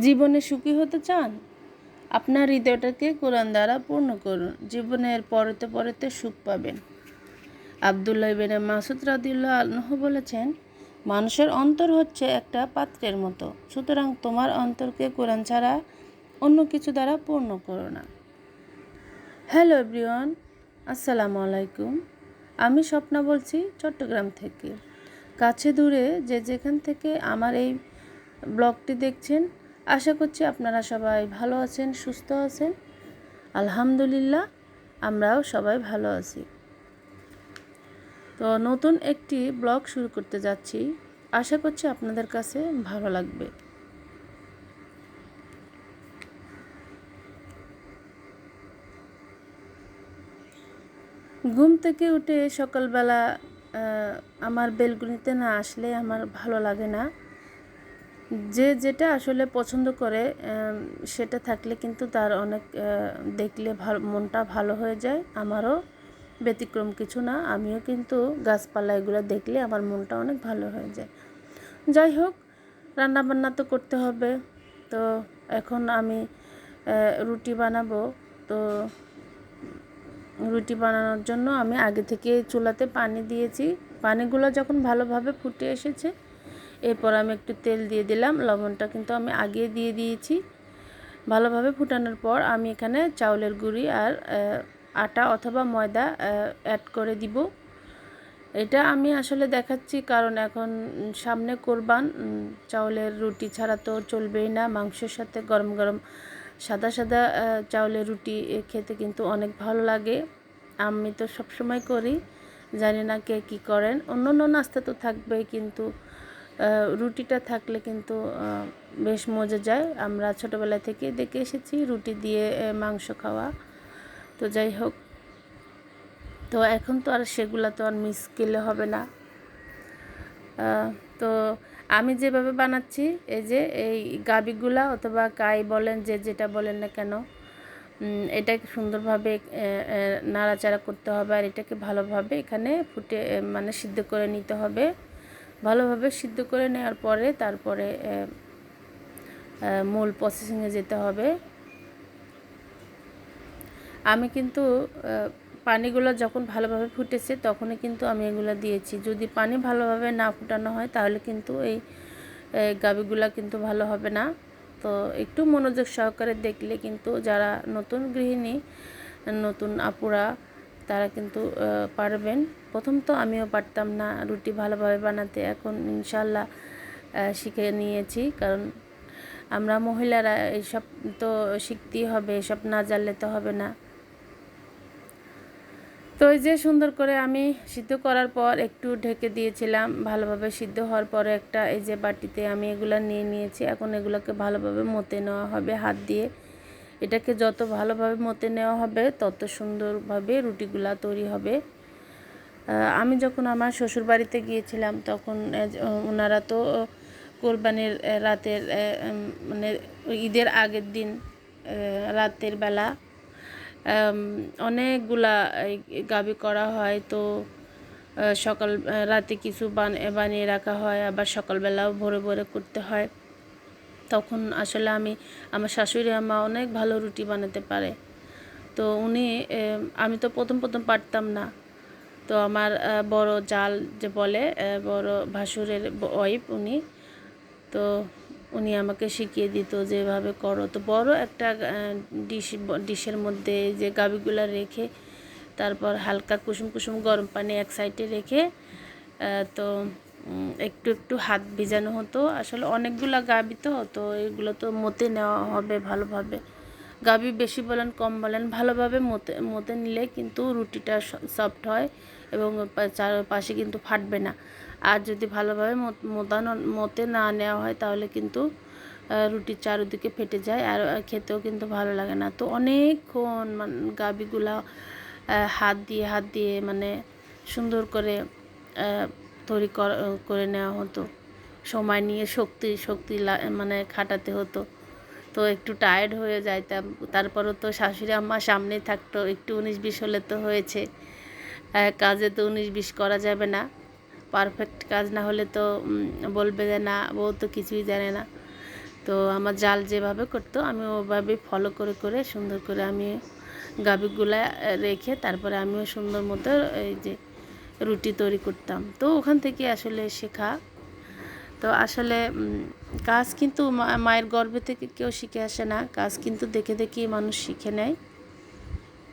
জীবনে সুখী হতে চান? আপনার হৃদয়টাকে কোরআন দ্বারা পূর্ণ করুন। জীবনের পরতে পরতে সুখ পাবেন। আবদুল্লাহ ইবেনে মাসুদ রাদিউল্লাহ আল্লাহ বলেছেন, মানুষের অন্তর হচ্ছে একটা পাত্রের মতো। সুতরাং তোমার অন্তরকে কোরআন ছাড়া অন্য কিছু দ্বারা পূর্ণ করো না। হ্যালো এভরিওয়ান, আসসালামু আলাইকুম। আমি স্বপ্না বলছি চট্টগ্রাম থেকে। কাছে দূরে যে যেখান থেকে আমার এই ব্লগটি দেখছেন আশা করছি আপনারা সবাই ভালো আছেন, সুস্থ আছেন। আলহামদুলিল্লাহ, আমরাও সবাই ভালো আছি। তো নতুন একটি ব্লগ শুরু করতে যাচ্ছি। আশা করছি আপনাদের কাছে ভালো লাগবে। ঘুম থেকে উঠে সকালবেলা আমার বেলগুনিতে না আসলে আমার ভালো লাগে না। যে যেটা আসলে পছন্দ করে সেটা থাকলে কিন্তু তার অনেক দেখলে ভালো, মনটা ভালো হয়ে যায়। আমারও ব্যতিক্রম কিছু না, আমিও কিন্তু গাছপালা এগুলো দেখলে আমার মনটা অনেক ভালো হয়ে যায়। যাই হোক, রান্নাবান্না তো করতে হবে। তো এখন আমি রুটি বানাবো। তো রুটি বানানোর জন্য আমি আগে থেকে চুলাতে পানি দিয়েছি। পানিগুলো যখন ভালোভাবে ফুটে এসেছে এরপর আমি একটু তেল দিয়ে দিলাম, লবণটা কিন্তু আমি আগে দিয়ে দিয়েছি। ভালোভাবে ফুটানোর পর আমি এখানে চাউলের গুঁড়ি আর আটা অথবা ময়দা অ্যাড করে দিব। এটা আমি আসলে দেখাচ্ছি কারণ এখন সামনে কোরবান চাউলের রুটি ছাড়া তো চলবেই না। মাংসের সাথে গরম গরম সাদা সাদা চাউলের রুটি খেতে কিন্তু অনেক ভালো লাগে। আমি তো সবসময় করি, জানি না কে কী করেন। অন্য অন্য নাস্তা তো থাকবেই কিন্তু রুটিটা থাকলে কিন্তু বেশ মজা যায়। আমরা ছোটোবেলা থেকে দেখে এসেছি রুটি দিয়ে মাংস খাওয়া। তো যাই হোক। তো এখন তো আর সেগুলো তো আর মিস করলে হবে না। তো আমি যেভাবে বানাচ্ছি, এই যে এই গাবিগুলা অথবা কাই বলেন, যে যেটা বলেন না কেন এটাকে সুন্দরভাবে নাড়াচাড়া করতে হবে আর এটাকে ভালোভাবে এখানে ফুটে মানে সিদ্ধ করে নিতে হবে। ভালোভাবে সিদ্ধ করে নেওয়ার পরে তারপরে মূল প্রসেসিংয়ে যেতে হবে। আমি কিন্তু পানিগুলো যখন ভালোভাবে ফুটেছে তখনই কিন্তু আমি এগুলো দিয়েছি। যদি পানি ভালোভাবে না ফুটানো হয় তাহলে কিন্তু এই গাবিগুলো কিন্তু ভালো হবে না। তো একটু মনোযোগ সহকারে দেখলে কিন্তু যারা নতুন গৃহিণী, নতুন আপুরা তারা কিন্তু পারবেন। প্রথম তো আমিও পারতাম না রুটি ভালোভাবে বানাতে। এখন ইনশাল্লাহ শিখে নিয়েছি। কারণ আমরা মহিলারা এইসব তো শিখতেই হবে, এসব না জানলে তো হবে না। তো এই যে সুন্দর করে আমি সিদ্ধ করার পর একটু ঢেকে দিয়েছিলাম। ভালোভাবে সিদ্ধ হওয়ার পরে একটা এই যে বাটিতে আমি এগুলো নিয়ে নিয়েছি। এখন এগুলোকে ভালোভাবে মতে নেওয়া হবে হাত দিয়ে। এটাকে যত ভালোভাবে মতে নেওয়া হবে, তত সুন্দরভাবে রুটিগুলা তৈরি হবে। আমি যখন আমার শ্বশুর বাড়িতে গিয়েছিলাম, তখন ওনারা তো কোরবানির রাতের মানে ঈদের আগের দিন রাতের বেলা অনেকগুলা গাবি করা হয়। তো সকাল রাতে কিছু বানিয়ে রাখা হয়, আবার সকালবেলাও ভোরে ভোরে করতে হয়। তখন আসলে আমি আমার শাশুড়ি আমা অনেক ভালো রুটি বানাতে পারে। তো উনি আমি তো প্রথম প্রথম পারতাম না। তো আমার বড় জাল যে বলে বড় ভাসুরের ওয়াইফ উনি, তো উনি আমাকে শিখিয়ে দিত যেভাবে করো। তো বড় একটা ডিশ, ডিশের মধ্যে যে গাবিগুলো রেখে, তারপর হালকা কুসুম কুসুম গরম পানি এক সাইডে রেখে তো একটু একটু হাত ভিজানো হতো। আসলে অনেকগুলো গাবি তো তো এগুলো তো মতে নেওয়া হবে ভালোভাবে। গাবি বেশি বলেন, কম বলেন, ভালোভাবে মতে মতে নিলে কিন্তু রুটিটা সফট হয় এবং চারপাশে কিন্তু ফাটবে না। আর যদি ভালোভাবে মোতানো মতে না নেওয়া হয় তাহলে কিন্তু রুটির চারিদিকে ফেটে যায় আর খেতেও কিন্তু ভালো লাগে না। তো অনেকক্ষণ মানে গাবিগুলা হাত দিয়ে হাত দিয়ে মানে সুন্দর করে তৈরি করে নেওয়া হতো। সময় নিয়ে শক্তি শক্তি মানে খাটাতে হতো। তো একটু টায়ার্ড হয়ে যাইতাম। তারপরও তো শাশুড়ি আমার সামনে থাকতো। একটু উনিশ বিশ হলে তো হয়েছে। কাজে তো উনিশ বিশ করা যাবে না। পারফেক্ট কাজ না হলে তো বলবে যে না, বউ তো কিছুই জানে না। তো আমার জাল যেভাবে করতো, আমি ওভাবে ফলো করে করে সুন্দর করে আমি গাবিগুলা রেখে তারপরে আমিও সুন্দর মতো এই যে রুটি তৈরি করতাম। তো ওখান থেকে আসলে শেখা। তো আসলে কাজ কিন্তু মায়ের গর্ভে থেকে কেউ শিখে আসে না। কাজ কিন্তু দেখে দেখেই মানুষ শিখে নেয়।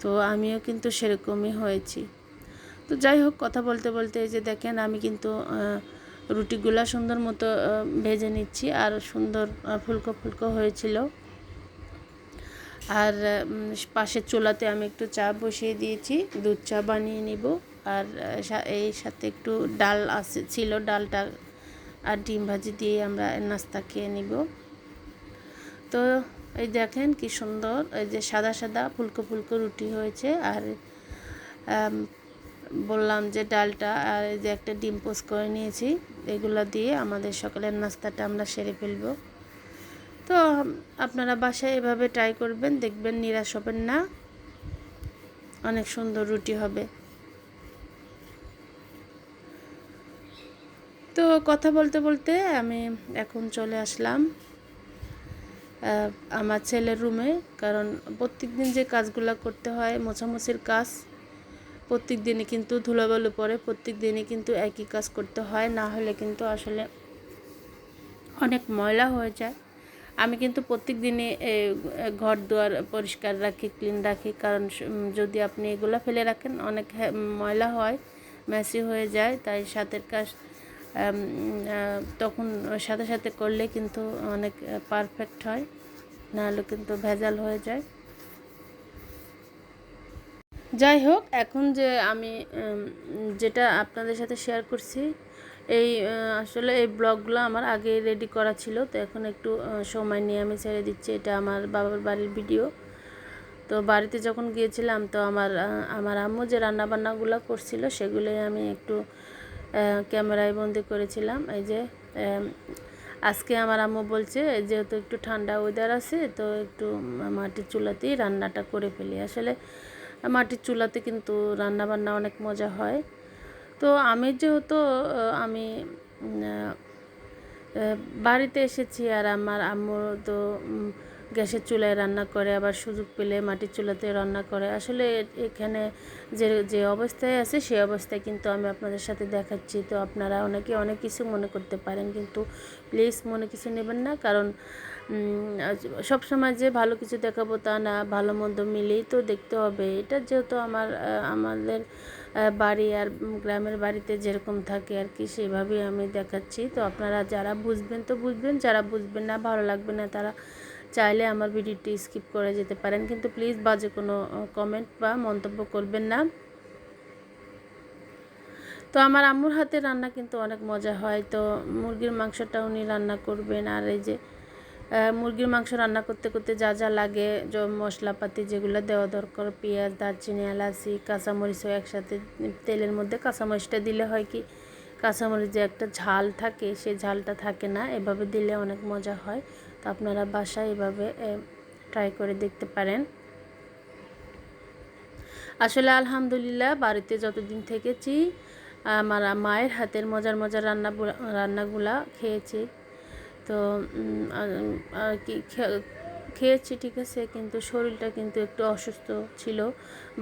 তো আমিও কিন্তু সেরকমই হয়েছি। তো যাই হোক, কথা বলতে বলতে এই যে দেখেন, আমি কিন্তু রুটিগুলা সুন্দর মতো ভেজে নিচ্ছি। আর সুন্দর ফুলকো ফুলকো হয়েছিল। আর পাশের চুলাতে আমি একটু চা বসিয়ে দিয়েছি। দুধ চা বানিয়ে নিব। আর এই সাথে একটু ডাল আছে, ছিল ডালটা আর ডিম ভাজি দিয়ে আমরা নাস্তা খেয়ে নিব। তো এই দেখেন কি সুন্দর, এই যে সাদা সাদা ফুলকো ফুলকো রুটি হয়েছে আর বললাম যে ডালটা আর এই যে একটা ডিম পোস করে নিয়েছি, এগুলো দিয়ে আমাদের সকালের নাস্তাটা আমরা সেরে ফেলব। তো আপনারা বাসায় এভাবে ট্রাই করবেন, দেখবেন নিরাশ হবেন না, অনেক সুন্দর রুটি হবে। তো কথা বলতে বলতে আমি এখন চলে আসলাম আমার ছেলের রুমে কারণ প্রত্যেক দিন যে কাজগুলো করতে হয়, মোছামুছির কাজ প্রত্যেক দিনে কিন্তু ধুলোবালু পরে প্রত্যেক দিনে কিন্তু একই কাজ করতে হয়। না হলে কিন্তু আসলে অনেক ময়লা হয়ে যায়। আমি কিন্তু প্রত্যেক দিনে ঘর দুয়ার পরিষ্কার রাখি ক্লিন রাখি। কারণ যদি আপনি এগুলো ফেলে রাখেন, অনেক ময়লা হয় মেসি হয়ে যায়। তাই সাথের কাজ তখন সাথে সাথে করলে কিন্তু অনেক পারফেক্ট হয়, নাহলে কিন্তু ভেজাল হয়ে যায়। যাই হোক, এখন যে আমি যেটা আপনাদের সাথে শেয়ার করছি, এই আসলে এই ব্লগগুলো আমার আগে রেডি করা ছিল, তো এখন একটু সময় নিয়ে আমি ছেড়ে দিচ্ছি, এটা আমার বাবার বাড়ির ভিডিও তো বাড়িতে যখন গিয়েছিলাম, তো আমার আমার আম্মু যে রান্নাবান্নাগুলো করছিল, সেগুলোই আমি একটু ক্যামেরায় বন্দি করেছিলাম। এই যে আজকে আমার আম্মু বলছে, যেহেতু একটু ঠান্ডা ওয়েদার আছে, তো একটু মাটির চুলাতেই রান্নাটা করে ফেলি। আসলে মাটির চুলাতে কিন্তু রান্না বান্না অনেক মজা হয়। তো আমি যেহেতু আমি বাড়িতে এসেছি আর আমার আম্মু তো গ্যাসের চুলায় রান্না করে, আবার সুযোগ পেলে মাটির চুলাতে রান্না করে। আসলে এখানে যে যে অবস্থায় আছে সেই অবস্থায় কিন্তু আমি আপনাদের সাথে দেখাচ্ছি। তো আপনারা অনেকে অনেক কিছু মনে করতে পারেন, কিন্তু প্লিজ মনে কিছু নেবেন না। কারণ সবসময় যে ভালো কিছু দেখাবো তা না, ভালো মন্দ মিলেই তো দেখতে হবে। এটা যেহেতু আমার আমাদের বাড়ি আর গ্রামের বাড়িতে যেরকম থাকে আর কি, সেভাবেই আমি দেখাচ্ছি। তো আপনারা যারা বুঝবেন তো বুঝবেন, যারা বুঝবেন না, ভালো লাগবে না তারা চাইলে আমার ভিডিওটি স্কিপ করে যেতে পারেন, কিন্তু প্লিজ বাজে কোনো কমেন্ট বা মন্তব্য করবেন না। তো আমার আম্মুর হাতে রান্না কিন্তু অনেক মজা হয়। তো মুরগির মাংসটা উনি রান্না করবেন, আর এই যে মুরগির মাংস রান্না করতে করতে যা যা লাগে মশলাপাতি যেগুলো দেওয়া দরকার, পেঁয়াজ, দারচিনি, এলাচি কাঁচামরিচও একসাথে তেলের মধ্যে কাঁচামরিচটা দিলে হয় কি, কাঁচামরিচ যে একটা ঝাল থাকে সেই ঝালটা থাকে না, এভাবে দিলে অনেক মজা হয়। তো আপনারা বাসায় এভাবে ট্রাই করে দেখতে পারেন। আসলে আলহামদুলিল্লাহ বাড়িতে যতদিন থেকেছি, আমার মায়ের হাতের মজার মজার রান্না রান্নাগুলা খেয়েছি। তো আর কি খেয়েছি ঠিক আছে, কিন্তু শরীরটা কিন্তু একটু অসুস্থ ছিল।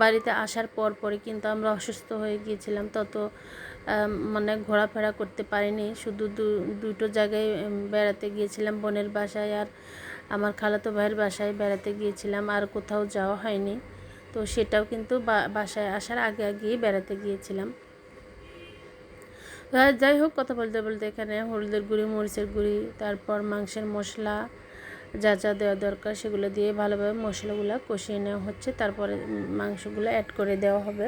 বাড়িতে আসার পর পরে কিন্তু আমরা অসুস্থ হয়ে গিয়েছিলাম, তত মানে ঘোরাফেরা করতে পারিনি। শুধু দুটো জায়গায় বেড়াতে গিয়েছিলাম, বোনের বাসায় আর আমার খালাতো ভাইয়ের বাসায় বেড়াতে গিয়েছিলাম, আর কোথাও যাওয়া হয়নি। তো সেটাও কিন্তু বাসায় আসার আগে আগেই বেড়াতে গিয়েছিলাম। যাই হোক, কথা বলতে বলতে এখানে হলুদের গুঁড়ি, মরিচের গুঁড়ি, তারপর মাংসের মশলা যা যা দেওয়া দরকার সেগুলো দিয়ে ভালোভাবে মশলাগুলো কষিয়ে নেওয়া হচ্ছে। তারপরে মাংসগুলো অ্যাড করে দেওয়া হবে।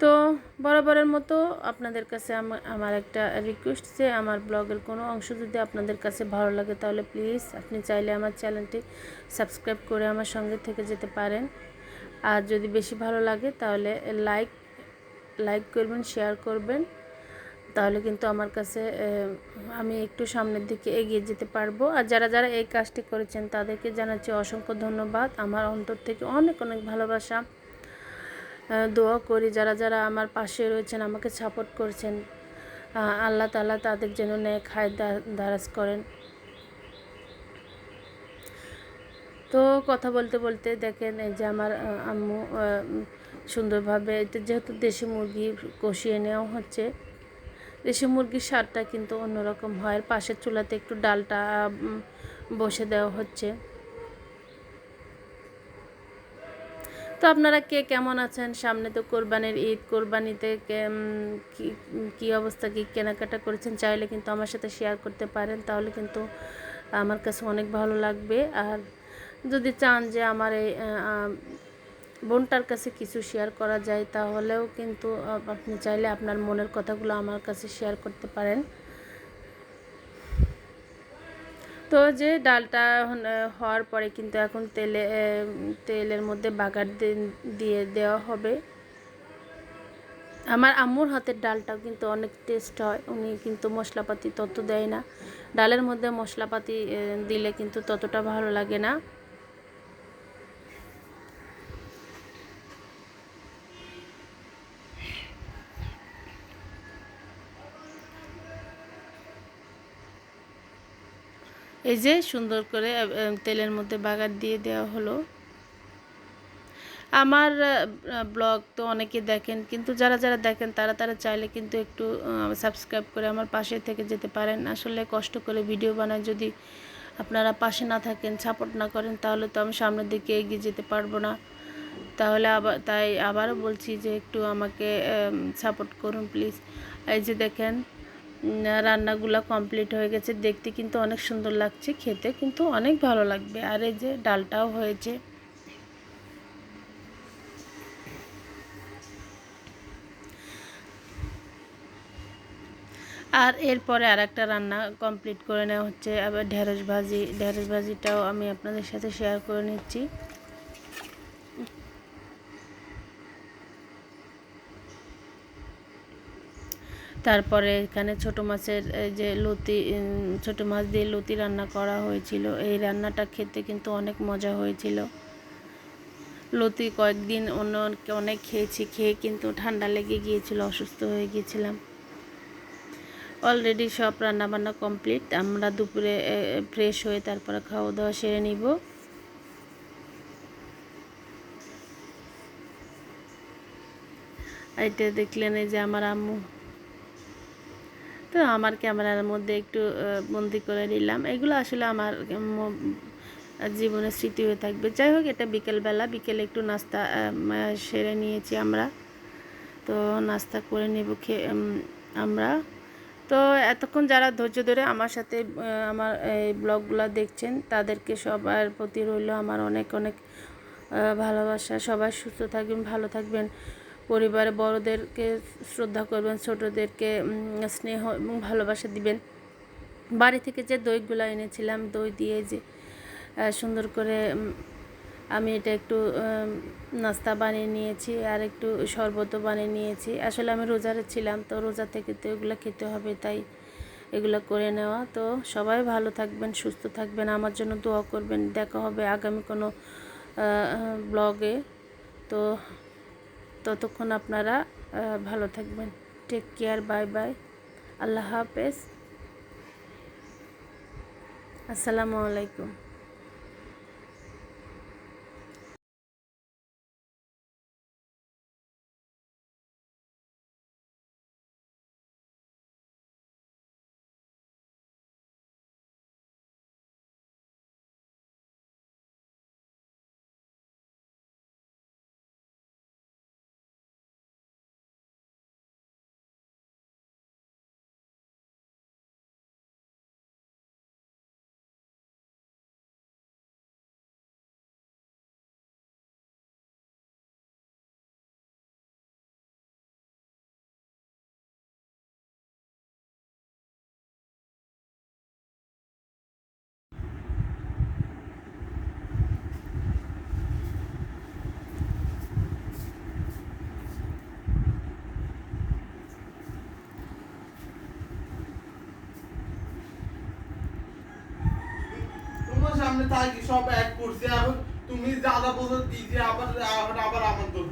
তো বরাবরের মতো আপনাদের কাছে আমার একটা রিকোয়েস্ট যে আমার ব্লগের কোনো অংশ যদি আপনাদের কাছে ভালো লাগে তাহলে প্লিজ আপনি চাইলে আমার চ্যানেলটি সাবস্ক্রাইব করে আমার সঙ্গে থেকে যেতে পারেন। আর যদি বেশি ভালো লাগে তাহলে লাইক লাইক করবেন শেয়ার করবেন। তাহলে কিন্তু আমার কাছে আমি একটু সামনের দিকে এগিয়ে যেতে পারব। আর যারা যারা এই কাজটি করেছেন তাদেরকে জানাচ্ছি অসংখ্য ধন্যবাদ। আমার অন্তর থেকে অনেক অনেক ভালোবাসা। দোয়া করি, যারা যারা আমার পাশে রয়েছেন, আমাকে সাপোর্ট করছেন আল্লাহ তালা তাদের যেন ন্যায় খায় দারাজ করেন। তো কথা বলতে বলতে দেখেন, এই যে আমার আম্মু সুন্দরভাবে যেহেতু দেশি মুরগি কষিয়ে নেওয়া হচ্ছে, দেশি মুরগির স্বাদটা কিন্তু অন্যরকম হয়। পাশের চুলাতে একটু ডালটা বসে দেওয়া হচ্ছে। তো আপনারা কে কেমন আছেন? সামনে তো কোরবানির ঈদ, কোরবানিতে কে- অবস্থা, কি কেনাকাটা করেছেন চাইলে কিন্তু আমার সাথে শেয়ার করতে পারেন, তাহলে কিন্তু আমার কাছে অনেক ভালো লাগবে। আর যদি চান যে আমার এই বোনটার কাছে কিছু শেয়ার করা যায়, তাহলেও কিন্তু আপনি চাইলে আপনার মনের কথাগুলো আমার কাছে শেয়ার করতে পারেন। তো যে ডালটা হওয়ার পরে কিন্তু এখন তেলে তেলের মধ্যে বাগার দিয়ে দেওয়া হবে। আমার আম্মুর হাতের ডালটাও কিন্তু অনেক টেস্ট হয়, উনি কিন্তু মশলাপাতি তত দেয় না। ডালের মধ্যে মশলাপাতি দিলে কিন্তু ততটা ভালো লাগে না। এই যে সুন্দর করে তেলের মধ্যে বাগার দিয়ে দেওয়া হলো। আমার ব্লগ তো অনেকে দেখেন, কিন্তু যারা যারা দেখেন তারা তারা চাইলে কিন্তু একটু সাবস্ক্রাইব করে আমার পাশে থেকে যেতে পারেন। আসলে কষ্ট করে ভিডিও বানায়, যদি আপনারা পাশে না থাকেন সাপোর্ট না করেন, তাহলে তো আমি সামনের দিকে এগিয়ে যেতে পারব না। তাহলে আবার, তাই আবারও বলছি যে একটু আমাকে সাপোর্ট করুন প্লিজ এই যে দেখেন রান্নাগুলো কমপ্লিট হয়ে গেছে। দেখতে কিন্তু অনেক সুন্দর লাগছে খেতে, কিন্তু অনেক ভালো লাগবে। আর এই যে ডালটাও হয়েছে। আর এরপরে আর একটা রান্না কমপ্লিট করে নেওয়া হচ্ছে। আবার ঢেঁড়স ভাজি। ঢেঁড়স ভাজিটাও আমি আপনাদের সাথে শেয়ার করে নিচ্ছি। তারপরে এখানে ছোট মাছের যে লতি ছোট মাছ দিয়ে লতি রান্না করা হয়েছিল। এই রান্নাটা খেতে কিন্তু অনেক মজা হয়েছিল। লতি কয়েকদিন অন্য অনেক খেয়েছি, খেয়ে কিন্তু ঠান্ডা লেগে গিয়েছিল, অসুস্থ হয়ে গিয়েছিলাম। অলরেডি সব রান্নাবান্না কমপ্লিট আমরা দুপুরে ফ্রেশ হয়ে তারপরে খাওয়া দাওয়া সেরে নিব। এটা দেখলেন এই যে আমার আম্মু। তো আমার ক্যামেরার মধ্যে একটু বন্দি করে নিলাম। এগুলো আসলে আমার জীবনের স্মৃতি হয়ে থাকবে। যাই হোক, এটা বিকেলবেলা। বিকেলে একটু নাস্তা সেরে নিয়েছি আমরা। তো নাস্তা করে নেব খেয়ে আমরা। তো এতক্ষণ যারা ধৈর্য ধরে আমার সাথে আমার এই ব্লগগুলো দেখছেন, তাদেরকে সবার প্রতি রইল আমার অনেক অনেক ভালোবাসা। সবাই সুস্থ থাকবেন, ভালো থাকবেন। পরিবারে বড়োদেরকে শ্রদ্ধা করবেন, ছোটোদেরকে স্নেহ এবং ভালোবাসা দিবেন। বাড়ি থেকে যে দইগুলো এনেছিলাম, দই দিয়ে যে সুন্দর করে আমি এটা একটু নাস্তা বানিয়ে নিয়েছি আর একটু শরবতও বানিয়ে নিয়েছি। আসলে আমি রোজারে ছিলাম, তো রোজা থেকে তো এগুলো খেতে হবে, তাই এগুলো করে নেওয়া। তো সবাই ভালো থাকবেন, সুস্থ থাকবেন, আমার জন্য দোয়া করবেন। দেখা হবে আগামী কোনো ব্লগে তো ততক্ষণ আপনারা ভালো থাকবেন। টেক কেয়ার বাই বাই আল্লাহ হাফেজ। আসসালামু আলাইকুম তোমার সামনে থাকি সব এক করছে এখন তুমি যা বলছো দিয়েছি আবার আবার আমার দোষ